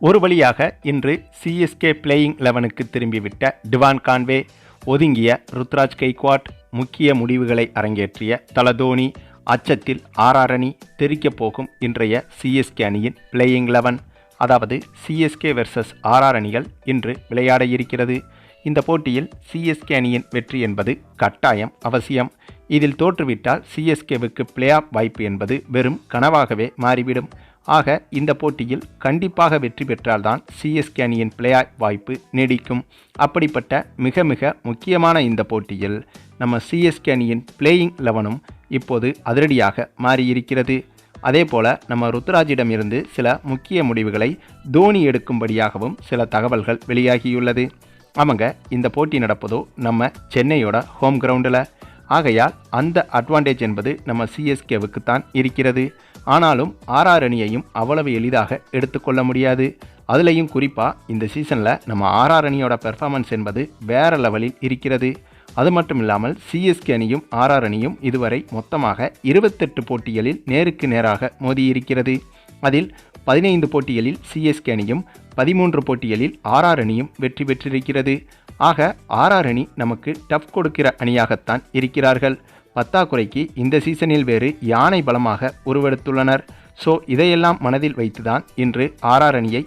ஒரு வழியாக இன்று சிஎஸ்கே பிளேயிங் லெவனுக்கு திரும்பிவிட்ட டிவான் கான்வே ஒதுங்கிய ருத்ராஜ் கெய்க்வாட் முக்கிய முடிவுகளை அரங்கேற்றிய தலதோனி அச்சத்தில் ஆர்ஆர் அணி தெரிக்கப் போகும் இன்றைய சிஎஸ்கே அணியின் பிளேயிங் லெவன் அதாவது சிஎஸ்கே வெர்சஸ் ஆர்ஆர் அணிகள் இன்று விளையாட இருக்கிறது. இந்த போட்டியில் சிஎஸ்கே அணியின் வெற்றி என்பது கட்டாயம் அவசியம். இதில் தோற்றுவிட்டால் சிஎஸ்கேவுக்கு பிளே ஆஃப் வாய்ப்பு என்பது வெறும் கனவாகவே மாறிவிடும். ஆக இந்த போட்டியில் கண்டிப்பாக வெற்றி பெற்றால்தான் சிஎஸ்கே அணியின் பிளே ஆஃப் வாய்ப்பு நீடிக்கும். அப்படிப்பட்ட மிக மிக முக்கியமான இந்த போட்டியில் நம்ம சிஎஸ்கே அணியின் பிளேயிங் லெவனும் இப்போது அதிரடியாக மாறியிருக்கிறது. அதே போல நம்ம ருத்ராஜிடம் இருந்து சில முக்கிய முடிவுகளை தோனி எடுக்கும்படியாகவும் சில தகவல்கள் வெளியாகியுள்ளது. ஆமாங்க இந்த போட்டி நடப்பதோ நம்ம சென்னையோட ஹோம் கிரவுண்டில் ஆகையால் அந்த அட்வான்டேஜ் என்பது நம்ம சிஎஸ்கேவுக்கு தான் இருக்கிறது. ஆனாலும் ஆர்ஆர் அணியையும் அவ்வளவு எளிதாக எடுத்துக்கொள்ள முடியாது. அதுலேயும் குறிப்பாக இந்த சீசனில் நம்ம ஆர்ஆர் அணியோட பெர்ஃபார்மன்ஸ் என்பது வேற லெவலில் இருக்கிறது. அது மட்டும் இல்லாமல் சிஎஸ்கே அணியும் ஆர்ஆர் அணியும் இதுவரை மொத்தமாக இருபத்தெட்டு போட்டிகளில் நேருக்கு நேராக மோதியிருக்கிறது. அதில் பதினைந்து போட்டிகளில் சிஎஸ்கே அணியும் பதிமூன்று போட்டிகளில் ஆர்ஆர் அணியும் வெற்றி பெற்றிருக்கிறது. ஆக ஆர்ஆர் அணி நமக்கு டஃப் கொடுக்கிற அணியாகத்தான் இருக்கிறார்கள். பத்தாக்குறைக்கு இந்த சீசனில் வேறு யானை பலமாக உருவெடுத்துள்ளனர். ஸோ இதையெல்லாம் மனதில் வைத்துதான் இன்று ஆர்ஆர் அணியை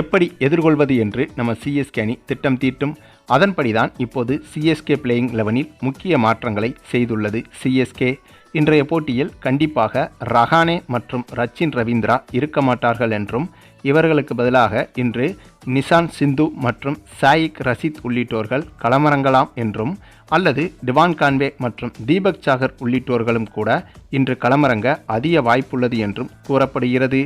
எப்படி எதிர்கொள்வது என்று நம்ம சிஎஸ்கே அணி திட்டம் தீட்டும். அதன்படிதான் இப்போது சிஎஸ்கே பிளேயிங் லெவனில் முக்கிய மாற்றங்களை செய்துள்ளது சிஎஸ்கே இன்றைய போட்டியில் கண்டிப்பாக ரஹானே மற்றும் ரச்சின் ரவீந்திரா இருக்க மாட்டார்கள் என்றும் இவர்களுக்கு பதிலாக இன்று நிசான் சிந்து மற்றும் சாயிக் ரசித் உள்ளிட்டோர்கள் களமிறங்கலாம் என்றும் அல்லது டிவான் கான்வே மற்றும் தீபக் சாகர் உள்ளிட்டோர்களும் கூட இன்று களமிறங்க அதிக வாய்ப்புள்ளது என்றும் கூறப்படுகிறது.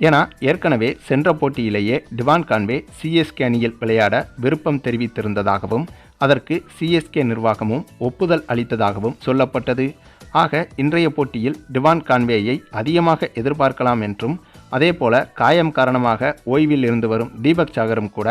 ஏன்னா ஏற்கனவே சென்ற போட்டியிலேயே டிவான் கான்வே சிஎஸ்கே அணியில் விளையாட விருப்பம் தெரிவித்திருந்ததாகவும் அதற்கு சிஎஸ்கே நிர்வாகமும் ஒப்புதல் அளித்ததாகவும் சொல்லப்பட்டது. ஆக இன்றைய போட்டியில் டிவான் கான்வேயை அதிகமாக எதிர்பார்க்கலாம் என்றும் அதேபோல காயம் காரணமாக ஓய்வில் இருந்து வரும் தீபக் சாகரும் கூட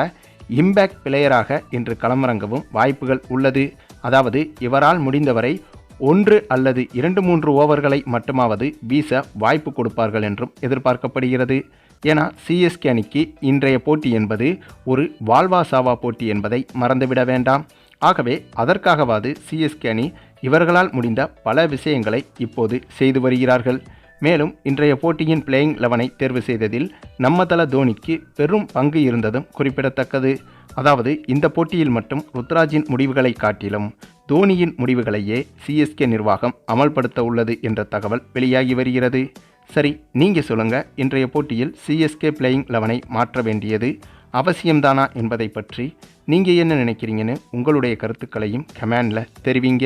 இம்பேக்ட் பிளேயராக இன்று களமிறங்கவும் வாய்ப்புகள் உள்ளது. அதாவது இவரால் முடிந்தவரை ஒன்று அல்லது இரண்டு மூன்று ஓவர்களை மட்டுமாவது வீச வாய்ப்பு கொடுப்பார்கள் என்றும் எதிர்பார்க்கப்படுகிறது. ஏன்னா சிஎஸ்கே அணிக்கு இன்றைய போட்டி என்பது ஒரு வால்வா சாவா போட்டி என்பதை மறந்துவிட வேண்டாம். ஆகவே அதற்காகவாது சிஎஸ்கே அணி இவர்களால் முடிந்த பல விஷயங்களை இப்போது செய்து வருகிறார்கள். மேலும் இன்றைய போட்டியின் பிளேயிங் லெவனை தேர்வு செய்ததில் நம்ம தல தோனிக்கு பெரும் பங்கு இருந்ததும் குறிப்பிடத்தக்கது. அதாவது இந்த போட்டியில் மட்டும் ருத்ராஜின் முடிவுகளை காட்டிலும் தோனியின் முடிவுகளையே சிஎஸ்கே நிர்வாகம் அமல்படுத்த உள்ளது என்ற தகவல் வெளியாகி வருகிறது. சரி நீங்கள் சொல்லுங்கள் இன்றைய போட்டியில் சிஎஸ்கே பிளேயிங் லெவனை மாற்ற வேண்டியது அவசியம்தானா என்பதை பற்றி நீங்கள் என்ன நினைக்கிறீங்கன்னு உங்களுடைய கருத்துக்களையும் கமெண்டில் தெரிவிங்க.